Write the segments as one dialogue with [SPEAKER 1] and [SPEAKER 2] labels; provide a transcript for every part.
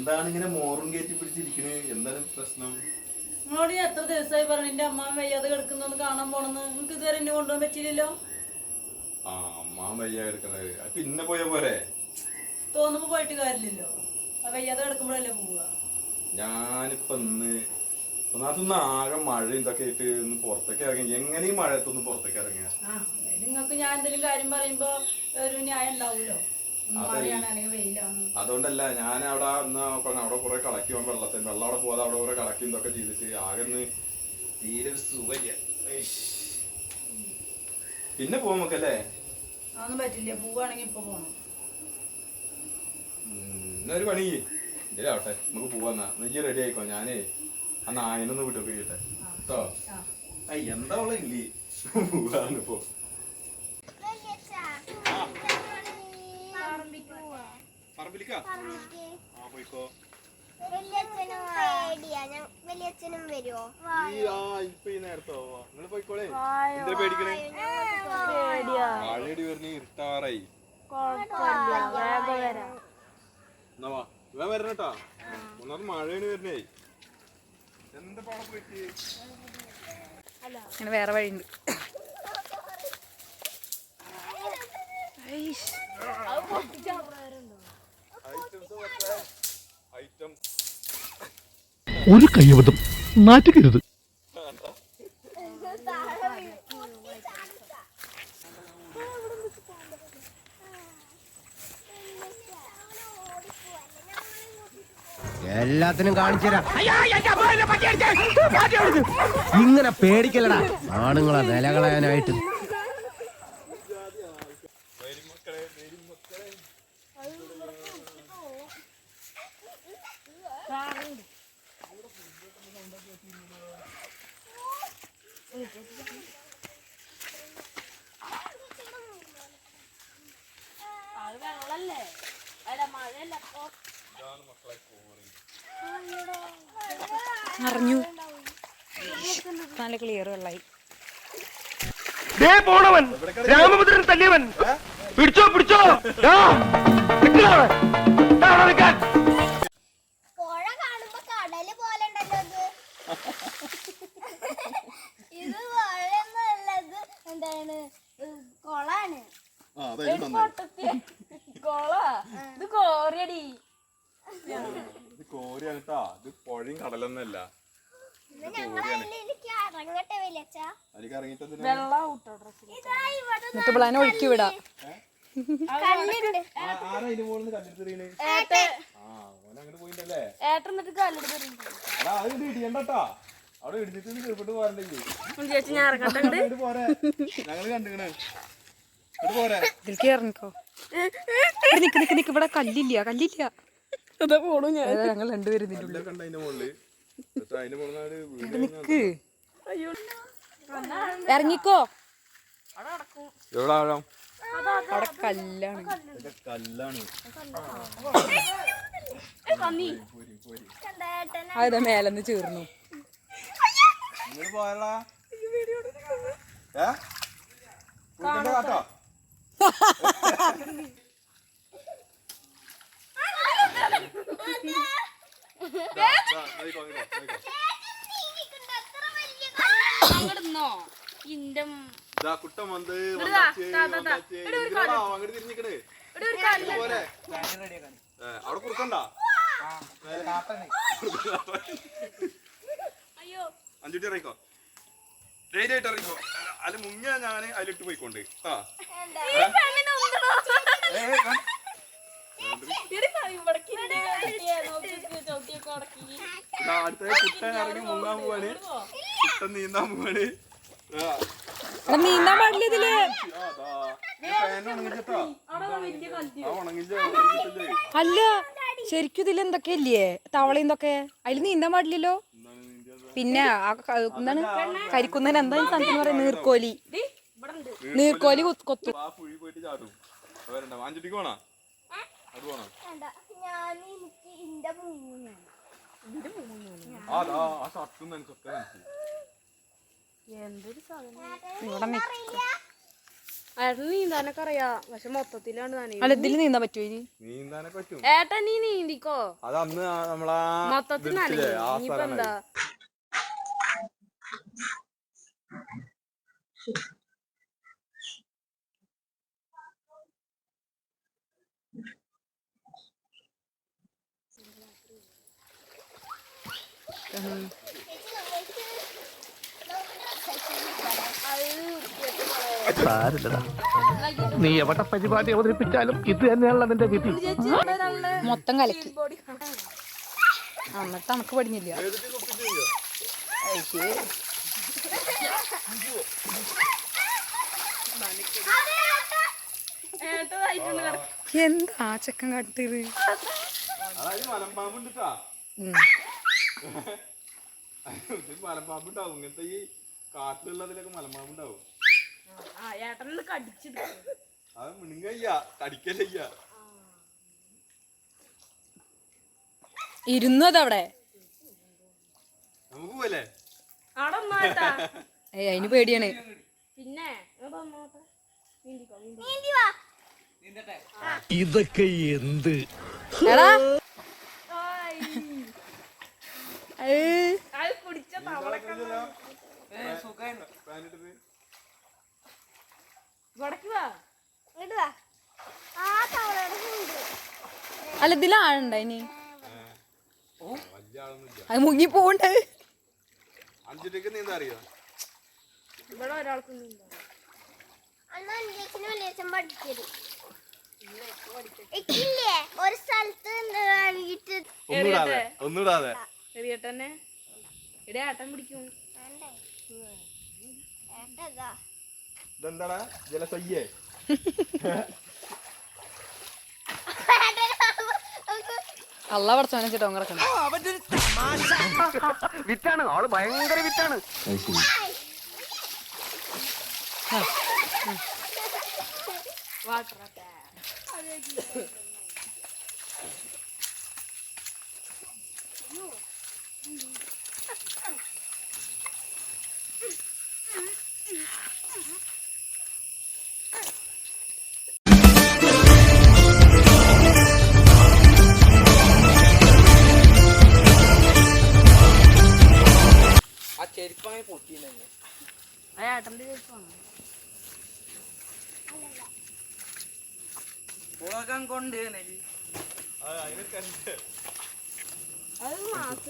[SPEAKER 1] എന്താണ് ഇങ്ങനെ മോറും കയറ്റി പിടിച്ചിരിക്കണേ? എന്താണ് പ്രശ്നം?
[SPEAKER 2] നിങ്ങളോട് ഞാൻ എത്ര ദിവസമായി പറഞ്ഞു എന്റെ അമ്മ വയ്യാതെ കിടക്കുന്നൊന്ന് കാണാൻ പോണെന്ന്. നിനക്ക് ഇതുവരെ എന്നെ കൊണ്ടുപോകാൻ പറ്റിയില്ലല്ലോ?
[SPEAKER 1] ആ അമ്മാൻ വയ്യാതെ കിടക്കുന്നത് പിന്നെ പോയ പോരെ?
[SPEAKER 2] തോന്നുമ്പോ പോയിട്ട് കാര്യമില്ലല്ലോ. ആ വയ്യാതെ കിടക്കുമ്പോഴല്ലേ പോവുക.
[SPEAKER 1] ഞാനിപ്പോ ഇന്ന് ഒന്നാമതൊന്ന് ആകെ മഴ ഇതൊക്കെ ആയിട്ട് ഒന്ന് പുറത്തേക്ക് ഇറങ്ങി. എങ്ങനെ ഈ മഴയത്തൊന്ന് പുറത്തേക്ക് ഇറങ്ങിയ
[SPEAKER 2] നിങ്ങൾക്ക് ഞാൻ എന്തെങ്കിലും കാര്യം പറയുമ്പോ ഒരു ന്യായം ഉണ്ടാവുമല്ലോ
[SPEAKER 1] അതുകൊണ്ടല്ല ഞാൻ അവിടെ നോക്കണം അവിടെ കുറെ കളക്കി വെള്ളത്തിൽ വെള്ളം അവിടെ പോകാതെ അവിടെ കുറെ കളക്കി ഇതൊക്കെ ചെയ്തിട്ട് ആകെന്ന് തീരെ ഒരു സുഖമില്ല. പിന്നെ പോവാൻ നോക്കല്ലേ
[SPEAKER 2] അതൊന്നും പറ്റില്ല. ഇപ്പൊ പോണം.
[SPEAKER 1] എന്നൊരു എന്നാ ഒരു പണി. ഇതിലാവട്ടെ നമുക്ക് പോവാന്നാ നീ റെഡി ആയിക്കോ? ഞാനേ ആ നായനൊന്ന് വിട്ടു പോയിട്ടെ കേട്ടോ എന്താ ഉള്ള ഇല്ലേ? പോവാന്നിപ്പോ പറമ്പിലിക്കാ ആ പോയിക്കോ.
[SPEAKER 3] വലിയച്ഛനും വരുമോ
[SPEAKER 1] ഈ ആ ഇപ്പൊ ഈ നേരത്തോ? നിങ്ങൾ പോയിക്കോളേ. പേടിക്കണേ? ആഴടി വരുന്ന ഇരുട്ടാറായി. എന്നാ വാ ഇവൻ വരണട്ടാ ഒന്നാമത് മഴയാണ് വരണേ എന്താ പാടെ പോയിട്ട്?
[SPEAKER 4] അങ്ങനെ വേറെ വഴിയുണ്ട്.
[SPEAKER 1] ഐറ്റം
[SPEAKER 5] ഒരു കയ്യബദ്ധം നാറ്റുകരുത്
[SPEAKER 6] എല്ലാത്തിനും കാണിച്ചുതരാം ഇങ്ങനെ പേടിക്കലടാ ആണുങ്ങളെ വില കളയാനായിട്ട്
[SPEAKER 4] അറിഞ്ഞു. നല്ല ക്ലിയർ വെള്ളായി.
[SPEAKER 5] ദേ പോണവൻ. രാമഭദ്രൻ തല്ലിയവൻ. പിടിച്ചോ പിടിച്ചോ നിക്കടാ അവിടെ. ദാ അവിടെ നിക്കാൻ.
[SPEAKER 3] പുഴ കാണുമ്പോ കടൽ പോലെ ഉണ്ടല്ലോ ഇത് ഇത് പുഴയൊന്നുമല്ല ഇത് എന്താണ് ഇത് കൊളാണ്
[SPEAKER 1] ആ അതായത് നന്നായി
[SPEAKER 4] ഇത് കോറിയടി
[SPEAKER 1] ഇത് കോരിയാണ്. കേട്ടാ ഇത് പുഴയും കടലൊന്നല്ല
[SPEAKER 4] എന്നിട്ട് പ്ലാൻ ഒഴുക്കി വിടാ. ചേച്ചി ഞാൻ
[SPEAKER 1] ഞങ്ങൾ പോരെ
[SPEAKER 4] ഇതിലേക്ക് ഇറങ്ങിക്കോ. ഇവിടെ നിക്ക് നിക്ക് നിക്ക്. ഇവിടെ കല്ലില്ല കല്ലില്ല. അതാ പോണു ഞാൻ. ഞങ്ങൾ രണ്ടുപേരും നിക്ക്. ഇറങ്ങിക്കോ. അവിടെ കല്ലാണ്. അതാ മേലെന്ന് ചേർന്നു.
[SPEAKER 1] ഏ? കുളിക്കണ്ട കാട്ടോ വന്ന് അങ്ങോട്ട് തിരിഞ്ഞിക്കണ്? അവിടെ കുറുക്കണ്ട അഞ്ചുട്ടി ഇറങ്ങിക്കോ ആയിട്ട് ഇറങ്ങിക്കോ. അല്ല മുങ്ങിയ ഞാൻ അതിലിട്ട് പോയിക്കൊണ്ട്. ആ. അടുത്ത കുട്ടൻ ഇറങ്ങി മുങ്ങാൻ പോവാണ്. കുട്ടൻ നീന്താൻ പോവാണ്.
[SPEAKER 4] നീന്താൻ പാടില്ല
[SPEAKER 1] ഇതിൽ.
[SPEAKER 4] അല്ല ശരിക്കും ഇതിൽ എന്തൊക്കെയല്ലേ തവളയും എന്തൊക്കെ അതിൽ നീന്താൻ പാടില്ലല്ലോ? പിന്നെ എന്താണ്? കരിക്കുന്നതിന് എന്താ സാധനത്തിന് പറയുക നീർക്കോലി. നീർക്കോലി കൊത്തു
[SPEAKER 7] നീന്താനൊക്കെ അറിയാ. പക്ഷെ മൊത്തത്തിലാണ് നനയും
[SPEAKER 4] അല്ല ഇതിൽ നീന്താൻ പറ്റുമോ ഇനി?
[SPEAKER 1] നീന്താനൊക്കെ പറ്റും.
[SPEAKER 7] ഏട്ടൻ നീ നീന്തിക്കോ?
[SPEAKER 1] അത് അന്ന് നമ്മളാ
[SPEAKER 7] മൊത്തത്തിൽ
[SPEAKER 1] ഇതില്ലേ,
[SPEAKER 7] നനയും
[SPEAKER 1] ആ
[SPEAKER 7] ഇനിയിപ്പോ
[SPEAKER 1] സ്ഥലമാണ്.
[SPEAKER 7] എന്താ
[SPEAKER 5] സാരില്ലടാ നീ എവിടെ പരിപാടി അവതരിപ്പിച്ചാലും ഇത് തന്നെയാണല്ലോ നിന്റെ വിധി
[SPEAKER 4] മൊത്തം കലക്കി. എന്നിട്ട് നമുക്ക് പടിഞ്ഞില്ല? എന്താ ആ ചെക്കൻ.
[SPEAKER 1] ഇത് മലമ്പാമ്പുണ്ടാവും. ഇങ്ങനത്തെ ഈ കാട്ടിലുള്ളതിലൊക്കെ മലമ്പാമ്പുണ്ടാവും.
[SPEAKER 7] ആ ഏട്ടനെ കടിച്ചിട്ട്
[SPEAKER 1] അത് മിണുങ്ങയ്യ കടിക്കല്ലയ്യ.
[SPEAKER 4] ഇരുന്നു അതവിടെ.
[SPEAKER 1] നമുക്ക് പോലെ
[SPEAKER 7] അവിടെ ഒന്നാട്ടാ
[SPEAKER 4] ഏയ് അതിന് പേടിയാണ്.
[SPEAKER 7] പിന്നെ
[SPEAKER 5] ഇതൊക്കെ എന്ത്?
[SPEAKER 4] അല്ല ഇതിൽ ആളുണ്ടായിനി
[SPEAKER 1] ഇനി?
[SPEAKER 4] അത് മുങ്ങി പോണ്ട്
[SPEAKER 1] അഞ്ചിട്ടേക്ക് നീന്താ അറിയോ?
[SPEAKER 7] ഇവിടെ ഒരാൾക്കൊന്നും നീന്താ.
[SPEAKER 3] ഒരു സ്ഥലത്ത്
[SPEAKER 7] ഒന്നിടാതെ ഇവിടെ പിടിക്കും.
[SPEAKER 1] ഇതെന്താടാ? ജലസയ്യേ.
[SPEAKER 4] ചേട്ടോ കിടക്കണം.
[SPEAKER 5] വിറ്റാണ്. ആൾ ഭയങ്കര വിറ്റാണ്.
[SPEAKER 7] വാട്ടർ
[SPEAKER 8] ആ ചെരുപ്പ് അങ്ങനെ പൊട്ടിയിട്ടുണ്ടെങ്കിൽ
[SPEAKER 7] ആ ഏട്ടന്റെ ചേർപ്പാണ്
[SPEAKER 8] പോകാൻ കൊണ്ട് നെല്ലി.
[SPEAKER 7] അത് മാസ്ക്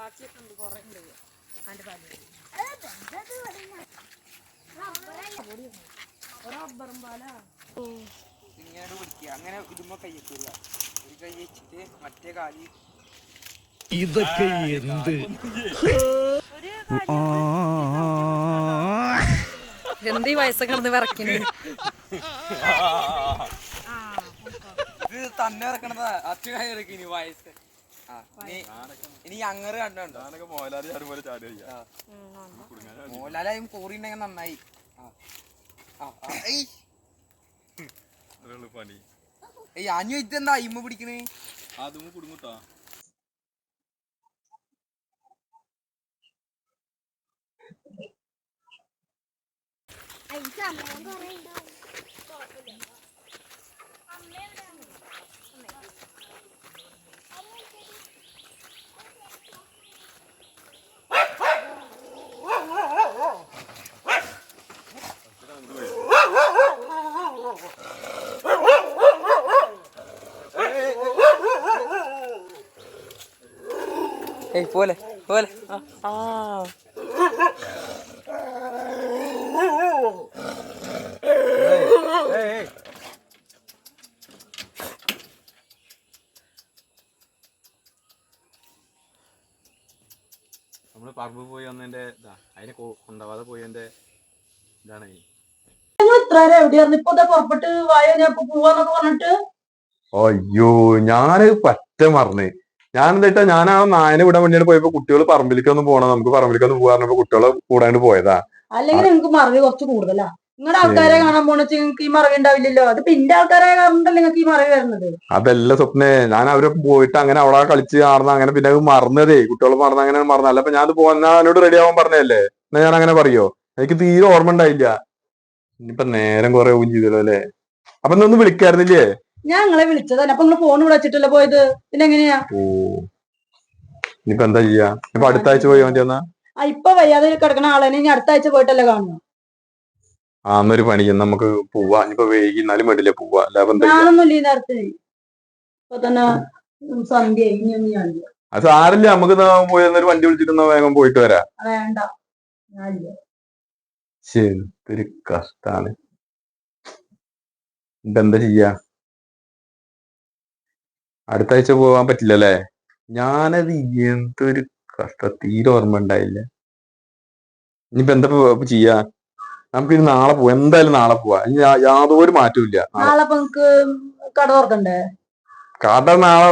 [SPEAKER 7] ബാക്കിയൊക്കെ കുറേ ഉണ്ട്. അതിന്റെ പാൽ റബ്ബറും പാലാ.
[SPEAKER 8] ഇങ്ങനെ പിടിക്കുക അങ്ങനെ ഇതുമ്പോ കൈ വെക്കില്ല ഒരു കൈ വെച്ചിട്ട് മറ്റേ കാലി
[SPEAKER 5] ഇതൊക്കെ എന്ത്?
[SPEAKER 4] എന്ത് ഈ വയസ്സൊക്കെ കിടന്ന് വിറക്കുന്നു
[SPEAKER 8] ഇത് തന്നെ ഇറക്കണതാ അച്ഛനായി കൈ വയസ്സ്. ഇനി അങ്ങറ് മോലാലായും കോറിണ്ടെങ്കിൽ നന്നായി.
[SPEAKER 1] പണി.
[SPEAKER 8] ഏയ് അഞ്ഞു ഇതെന്താ ഇമ്മ പിടിക്കണേ?
[SPEAKER 1] അതും കുടുങ്ങൂട്ടാ.
[SPEAKER 3] സമയം കുറേ ഉണ്ടാവും
[SPEAKER 8] ഏയ് പോലെ പോലെ ആ,
[SPEAKER 1] നമ്മൾ പറമ്പ് പോയി വന്നതിന്റെ ഇതാ അതിനെ കൊണ്ടാവാതെ പോയതിന്റെ ഇതാണ്
[SPEAKER 2] ഇത്ര നേരം എവിടെയായിരുന്നു? ഇപ്പൊ ദാ പുറപ്പെട്ട് വായോ? ഞാൻ ഇപ്പൊ പോവാന്നൊക്കെ പറഞ്ഞിട്ട്?
[SPEAKER 1] അയ്യോ ഞാൻ പറ്റ മറന്ന്. ഞാൻ എന്താ ഞാൻ ആ നായനെ വിടാൻ വേണ്ടിയാണ് പോയപ്പോ കുട്ടികൾ പറമ്പിലേക്ക് ഒന്ന് പോകണം നമുക്ക് പറമ്പിലേക്ക് ഒന്ന് പോകാറുണ്ട് കുട്ടികളെ കൂടാണ്ട് പോയതാ.
[SPEAKER 2] അല്ലെങ്കിൽ നിങ്ങൾക്ക് മറവി കുറച്ച് കൂടുതലാ. നിങ്ങളുടെ ആൾക്കാരെ കാണാൻ പോണെച്ച് നിങ്ങൾക്ക് ഈ മറവി ഉണ്ടാവില്ലല്ലോ അത് പിന്നെ ആൾക്കാരെ കാണുന്നുണ്ടല്ലോ നിങ്ങൾക്ക് ഈ മറവി വരുന്നത്.
[SPEAKER 1] അതല്ല സ്വപ്നെ. ഞാൻ അവരെ പോയിട്ട് അങ്ങനെ അവിടെ കളിച്ച് കാണുന്ന അങ്ങനെ പിന്നെ മറന്നതേ. കുട്ടികൾ മറന്ന അങ്ങനെ മറന്നല്ല അപ്പൊ ഞാൻ അത് പോന്നാ അവനോട് റെഡി ആവാൻ പറഞ്ഞതല്ലേ? എന്നാ ഞാൻ അങ്ങനെ പറയോ? എനിക്ക് തീരെ ഓർമ്മ ഉണ്ടായില്ല ഇനിയിപ്പൊ നേരം കുറെ ഊൻ ചെയ്തല്ലോ അല്ലേ? അപ്പൊ ഇന്നൊന്ന് വിളിക്കായിരുന്നില്ലേ?
[SPEAKER 2] ഞാൻ നിങ്ങളെ വിളിച്ചതല്ല അപ്പൊ നിങ്ങൾ ഫോൺ ഇവിടെ വെച്ചിട്ടല്ലേ പോയത്? പിന്നെ എങ്ങനെയാ?
[SPEAKER 1] ഓ. ഇനിയിപ്പൊ എന്താ ചെയ്യാ? ഇപ്പൊ അടുത്ത ആഴ്ച പോയി മതി എന്നാ
[SPEAKER 2] ആ ഇപ്പൊ വയ്യാതെ കിടക്കണ ആളെ. ഇനി അടുത്ത ആഴ്ച പോയിട്ടല്ലേ കാണുക?
[SPEAKER 1] ആ എന്നൊരു പണി ചെയ്യാം. നമുക്ക് പോവാ. ഇനിയിപ്പോ വൈകി എന്നാലും വേണ്ടില്ല പോവാ. എന്താ ചെയ്യാ?
[SPEAKER 2] ഈ നേരത്തെ. ഇപ്പൊ തന്നെ സന്ധ്യ. ഇനി ഒന്നും
[SPEAKER 1] അത് സാരില്ല നമുക്ക് പോയി വണ്ടി വിളിച്ചിട്ട് എന്നാ വേഗം പോയിട്ട് വരാം.
[SPEAKER 2] വേണ്ട. ഞാനില്ല
[SPEAKER 1] എന്തൊരു കഷ്ടാണ്. ഇപ്പൊ എന്താ ചെയ്യാ? അടുത്ത ആഴ്ച പോകാൻ പറ്റില്ലല്ലേ? ഞാനത് എന്തൊരു കഷ്ട തീരെ ഓർമ്മ ഉണ്ടായില്ല. ഇനിയിപ്പോ എന്താ ചെയ്യാ? നമുക്ക് ഇനി നാളെ പോവാ. എന്തായാലും നാളെ പോവാ. ഇനി യാതൊരു മാറ്റവും ഇല്ല.
[SPEAKER 2] നാളെ. നിങ്ങക്ക് കട തുറക്കണ്ടേ?
[SPEAKER 1] കട നാളെ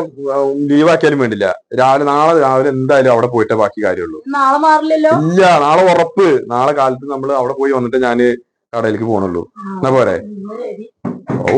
[SPEAKER 1] ലീവ് ആക്കിയാലും വേണ്ടില്ല. രാവിലെ നാളെ രാവിലെ എന്തായാലും അവിടെ പോയിട്ടേ ബാക്കി കാര്യമുള്ളൂ.
[SPEAKER 2] നാളെ മാറില്ലല്ലോ?
[SPEAKER 1] ഇല്ല നാളെ ഉറപ്പ്. നാളെ കാലത്ത് നമ്മൾ അവിടെ പോയി വന്നിട്ട് ഞാൻ കടയിലേക്ക് പോണുള്ളൂ. എന്നാ പോരെ? ഓ